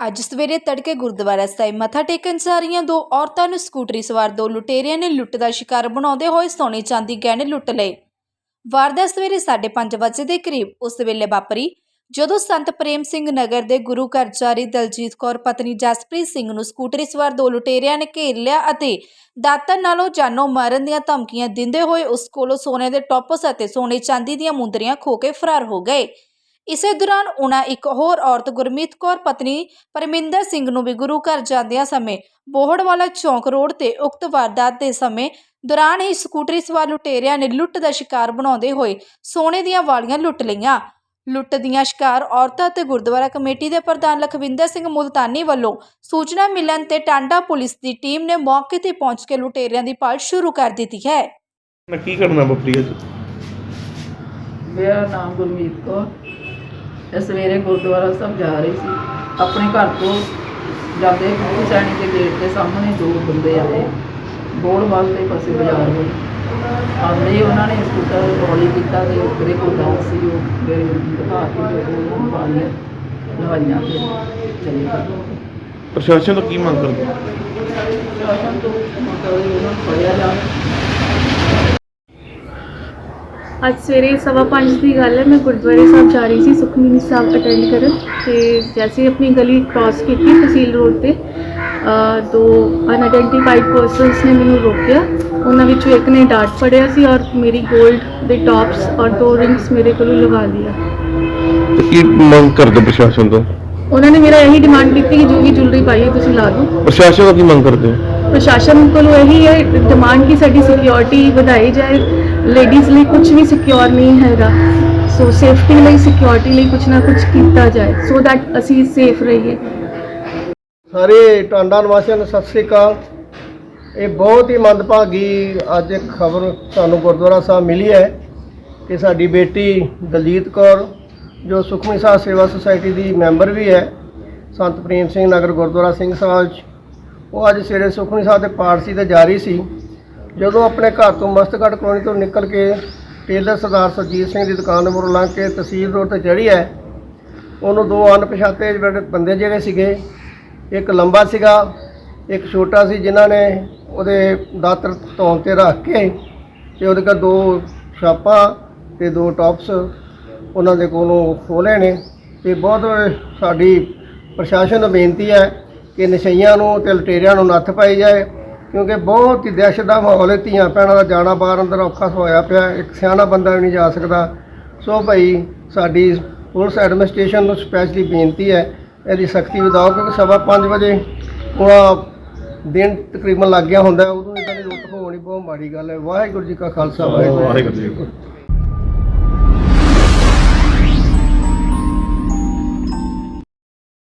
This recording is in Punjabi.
ਅੱਜ ਸਵੇਰੇ ਤੜਕੇ ਗੁਰਦੁਆਰਾ ਸਾਹਿਬ ਮੱਥਾ ਟੇਕਣ ਜਾ ਰਹੀਆਂ ਦੋ ਔਰਤਾਂ ਨੂੰ ਸਕੂਟਰੀ ਸਵਾਰ ਦੋ ਲੁਟੇਰਿਆਂ ਨੇ ਲੁੱਟ ਦਾ ਸ਼ਿਕਾਰ ਬਣਾਉਂਦੇ ਹੋਏ ਸੋਨੇ ਚਾਂਦੀ ਗਹਿਣੇ ਲੁੱਟ ਲਏ। ਵਾਰਦਾਤ ਸਵੇਰੇ 5:30 ਵਜੇ ਦੇ ਕਰੀਬ ਉਸ ਵੇਲੇ ਵਾਪਰੀ, ਜਦੋਂ ਸੰਤ ਪ੍ਰੇਮ ਸਿੰਘ ਨਗਰ ਦੇ ਗੁਰੂ ਘਰ ਜਾਰੀ ਦਲਜੀਤ ਕੌਰ, ਪਤਨੀ ਜਸਪ੍ਰੀਤ ਸਿੰਘ ਨੂੰ ਸਕੂਟਰੀ ਸਵਾਰ ਦੋ ਲੁਟੇਰਿਆਂ ਨੇ ਘੇਰ ਲਿਆ ਅਤੇ ਦਾਤਨ ਨਾਲੋਂ ਜਾਨੋਂ ਮਾਰਨ ਦੀਆਂ ਧਮਕੀਆਂ ਦਿੰਦੇ ਹੋਏ ਉਸ ਕੋਲੋਂ ਸੋਨੇ ਦੇ ਟੋਪਸ ਅਤੇ ਸੋਨੇ ਚਾਂਦੀ ਦੀਆਂ ਮੁੰਦਰੀਆਂ ਖੋ ਕੇ ਫਰਾਰ ਹੋ ਗਏ। ਇਸੇ ਦੌਰਾਨ ਉਹਨਾਂ ਇੱਕ ਹੋਰ ਔਰਤ ਗੁਰਮੀਤ ਕੌਰ ਪਤਨੀ ਪਰਮਿੰਦਰ ਸਿੰਘ ਨੂੰ ਵੀ ਗੁਰੂ ਘਰ ਜਾਂਦਿਆਂ ਸਮੇਂ ਬੋਹੜਵਾਲਾ ਚੌਂਕ ਰੋਡ ਤੇ ਉਕਤ ਵਾਰਦਾਤ ਦੇ ਸਮੇਂ ਦੌਰਾਨ ਹੀ ਸਕੂਟਰੀ ਸਵਾਰ ਲੁਟੇਰਿਆਂ ਨੇ ਲੁੱਟ ਦਾ ਸ਼ਿਕਾਰ ਬਣਾਉਂਦੇ ਹੋਏ ਸੋਨੇ ਦੀਆਂ ਵਾਲੀਆਂ ਲੁੱਟ ਲਈਆਂ। ਲੁੱਟ ਦੀਆਂ ਸ਼ਿਕਾਰ ਔਰਤਾਂ ਤੇ ਗੁਰਦੁਆਰਾ ਕਮੇਟੀ ਦੇ ਪ੍ਰਧਾਨ ਲਖਵਿੰਦਰ ਸਿੰਘ ਮੁਲਤਾਨੀ ਵੱਲੋਂ ਸੂਚਨਾ ਮਿਲਣ ਤੇ ਟਾਂਡਾ ਪੁਲਿਸ ਦੀ ਟੀਮ ਨੇ ਮੌਕੇ ਤੇ ਪਹੁੰਚ ਕੇ ਲੁਟੇਰਿਆਂ ਦੀ ਭਾਲ ਸ਼ੁਰੂ ਕਰ ਦਿੱਤੀ ਹੈ। ਨਾ ਕੀ ਕਰਨਾ ਵਾਪਰੀ ਅੱਜ? ਮੇਰਾ ਨਾਮ ਗੁਰਮੀਤ ਕੌਰ। ਤੇ ਸਵੇਰੇ ਗੁਰਦੁਆਰਾ ਸਾਹਿਬ ਜਾ ਰਹੀ ਸੀ। ਆਪਣੇ ਘਰ ਤੋਂ ਜਾਂਦੇ ਗੁਰੂ ਸੈਣੀ ਦੇ ਗੇਟ ਦੇ ਸਾਹਮਣੇ ਦੋ ਬੰਦੇ ਆਏ। ਬੋੜ ਵਾਸਤੇ ਪਾਸੇ ਬਾਜ਼ਾਰ ਵੱਲ ਆਉਂਦੇ ਉਹਨਾਂ ਨੇ ਸਕੂਟਰ ਹੌਲੀ ਕੀਤਾ ਤੇ ਉਹਦੇ ਕੋਲ ਡਾਂਸ ਸੀ ਉਹ ਮੇਰੇ ਦਿਖਾ ਕੇ ਤੇ ਉਹਨਾਂ ਪਾਲੀਆਂ ਲਵਾਈਆਂ ਤੇ ਚਲੇ ਗਏ। ਪ੍ਰਸ਼ਾਸਨ ਤੋਂ ਕੀ ਮੰਗ ਕਰਦੇ ਸ਼ਾਸਨ ਤੋਂ ਮਤਲਬ ਉਹਨਾਂ ਨੂੰ ਫੜਿਆ ਜਾਵੇ। ਅੱਜ ਸਵੇਰੇ ਸਵਾ ਪੰਜ ਦੀ ਗੱਲ ਹੈ ਮੈਂ ਗੁਰਦੁਆਰੇ ਸਾਹਿਬ ਜਾ ਰਹੀ ਸੀ ਸੁਖਮਨੀ ਸਾਹਿਬ ਅਟੈਂਡ ਕਰਨ ਤੇ ਜੈਸੇ ਆਪਣੀ ਗਲੀ ਕ੍ਰਾਸ ਕੀਤੀ ਤਹਿਸੀਲ ਰੋਡ ਤੇ ਦੋ ਅਨਆਇਡੈਂਟੀਫਾਈਡ ਪਰਸਨਸ ਨੇ ਮੈਨੂੰ ਰੋਕਿਆ। ਉਹਨਾਂ ਵਿੱਚੋਂ ਇੱਕ ਨੇ ਡਾਟ ਫੜਿਆ ਸੀ ਔਰ ਮੇਰੀ 골ਡ ਦੇ ਟੌਪਸ ਔਰ ਦੋ ਰਿੰਗਸ ਮੇਰੇ ਕੋਲੋਂ ਲਗਾ ਲਿਆ ਤੇ ਕੀ ਮੰਗ ਕਰਦੇ ਪ੍ਰਸ਼ਾਸਨ ਤੋਂ? ਉਹਨਾਂ ਨੇ ਮੇਰਾ ਇਹੀ ਡਿਮਾਂਡ ਕੀਤੀ ਕਿ ਜੋ ਵੀ ਜੁਐਲਰੀ ਪਾਈ ਹੈ ਤੁਸੀਂ ਲਾ ਦਿਓ। ਪ੍ਰਸ਼ਾਸਨ ਤੋਂ ਕੀ ਮੰਗ ਕਰਦੇ ਹੋ? ਪ੍ਰਸ਼ਾਸਨ ਕੋਲੋਂ ਇਹੀ ਹੈ ਡਿਮਾਂਡ ਕਿ ਸਾਡੀ ਸਿਕਿਉਰਿਟੀ ਵਧਾਈ ਜਾਏ। ਲੇਡੀਜ਼ ਲਈ ਕੁਝ ਵੀ ਸਿਕਿਉਰ ਨਹੀਂ ਹੈਗਾ। ਸੋ ਸੇਫਟੀ ਲਈ ਸਿਕਿਉਰਿਟੀ ਲਈ ਕੁਝ ਨਾ ਕੁਝ ਕੀਤਾ ਜਾਏ। ਸੋ ਦੈਟ ਅਸੀਂ ਸੇਫ ਰਹੀਏ। ਸਾਰੇ ਟਾਂਡਾ ਨਿਵਾਸੀਆਂ ਨੂੰ ਸਤਿ ਸ੍ਰੀ ਅਕਾਲ। ਇਹ ਬਹੁਤ ਹੀ ਮੰਦਭਾਗੀ ਅੱਜ ਇੱਕ ਖਬਰ ਸਾਨੂੰ ਗੁਰਦੁਆਰਾ ਸਾਹਿਬ ਮਿਲੀ ਹੈ ਕਿ ਸਾਡੀ ਬੇਟੀ ਦਲਜੀਤ ਕੌਰ, ਜੋ ਸੁਖਮਨੀ ਸਾਹਿਬ ਸੇਵਾ ਸੁਸਾਇਟੀ ਦੀ ਮੈਂਬਰ ਵੀ ਹੈ, ਸੰਤ ਪ੍ਰੇਮ ਸਿੰਘ ਨਗਰ ਗੁਰਦੁਆਰਾ ਸਿੰਘ ਸਭਾ 'ਚ, ਉਹ ਅੱਜ ਸਵੇਰੇ ਸੁਖਮਨੀ ਸਾਹਿਬ ਦੇ ਪਾਠ ਸੀ ਤੇ ਜਾ ਰਹੀ ਸੀ। ਜਦੋਂ ਆਪਣੇ ਘਰ ਤੋਂ ਮਸਤਗੜ੍ਹ ਕਲੋਨੀ ਤੋਂ ਨਿਕਲ ਕੇ ਟੇਲਰ ਸਰਦਾਰ ਸੁਰਜੀਤ ਸਿੰਘ ਦੀ ਦੁਕਾਨ ਦੇ ਲੰਘ ਕੇ ਤਹਿਸੀਲ ਰੋਡ ਤੇ ਚੜ੍ਹੀ ਹੈ, ਉਹਨੂੰ ਦੋ ਅਣਪਛਾਤੇ ਜਿਹੜੇ ਬੰਦੇ ਜਿਹੜੇ ਸੀਗੇ, ਇੱਕ ਲੰਬਾ ਸੀਗਾ, ਇੱਕ ਛੋਟਾ ਸੀ ਜਿਨ੍ਹਾਂ ਨੇ ਉਹਦੇ ਦਾਤਰ ਧੌਣ ਤੇ ਰੱਖ ਕੇ ਤੇ ਉਹਦੇ ਕੋਲ ਦੋ ਛਾਪਾਂ ਤੇ ਦੋ ਟੌਪਸ ਉਹਨਾਂ ਦੇ ਕੋਲੋਂ ਖੋਲੇ ਨੇ ਤੇ ਬਹੁਤ ਸਾਡੀ ਪ੍ਰਸ਼ਾਸਨ ਨੂੰ ਬੇਨਤੀ ਹੈ ਕਿ ਨਸ਼ਈਆਂ ਨੂੰ ਤੇ ਲਟੇਰਿਆਂ ਨੂੰ ਨੱਥ ਪਾਈ ਜਾਏ। ਕਿਉਂਕਿ ਬਹੁਤ ਹੀ ਦਹਿਸ਼ਤ ਦਾ ਮਾਹੌਲ ਹੈ, ਧੀਆਂ ਭੈਣਾਂ ਦਾ ਜਾਣਾ ਬਾਹਰ ਅੰਦਰ ਔਖਾ ਹੋਇਆ ਪਿਆ ਇੱਕ ਸਿਆਣਾ ਬੰਦਾ ਵੀ ਨਹੀਂ ਜਾ ਸਕਦਾ। ਸੋ ਭਾਈ, ਸਾਡੀ ਪੁਲਿਸ ਐਡਮਿਨਿਸਟ੍ਰੇਸ਼ਨ ਨੂੰ ਸਪੈਸ਼ਲੀ ਬੇਨਤੀ ਹੈ, ਇਹਦੀ ਸਖਤੀ ਵਧਾਓ, ਕਿਉਂਕਿ ਸਵਾ ਪੰਜ ਵਜੇ ਹੁਣ ਦਿਨ ਤਕਰੀਬਨ ਲੱਗ ਗਿਆ ਹੁੰਦਾ ਉਦੋਂ ਇਦਾਂ ਦੀ ਲੁੱਟ ਹੋਣੀ ਬਹੁਤ ਮਾੜੀ ਗੱਲ ਹੈ। ਵਾਹਿਗੁਰੂ ਜੀ ਕਾ ਖਾਲਸਾ ਵਾਹਿਗੁਰੂ ਜੀ ਕੀ ਫਤਿਹ।